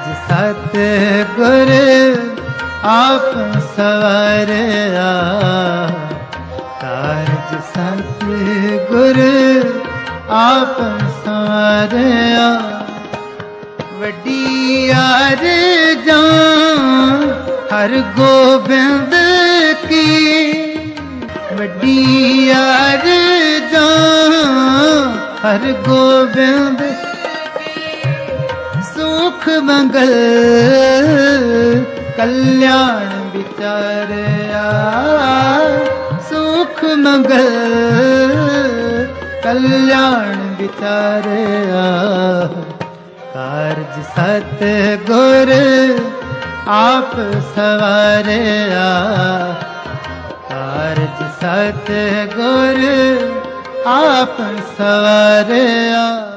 ਕਾਰਜ ਸਤ ਗੁਰ ਆਪ ਸਵਾਰਿਆ ਕਾਰਜ ਸਤ ਗੁਰ ਆਪ ਸਵਾਰਿਆ ਵੱਡੀ ਯਾਰ ਜਾਂ ਹਰ ਗੋਬਿੰਦ ਕੀ ਵੱਡੀ ਯਾਰ ਅਰਜਾਂ ਹਰ ਗੋਬਿੰਦ ਸੁਖ ਮੰਗਲ, ਕਲਿਆਣ ਵਿਚਾਰਿਆ। ਸੁਖ ਮੰਗਲ, ਕਲਿਆਣ ਵਿਚਾਰਿਆ। ਕਾਰਜ ਸਤ ਗੁਰ ਆਪ ਸਵਾਰਿਆ। ਕਾਰਜ ਸਤ ਗੁਰ ਆਪ ਸਵਾਰਿਆ।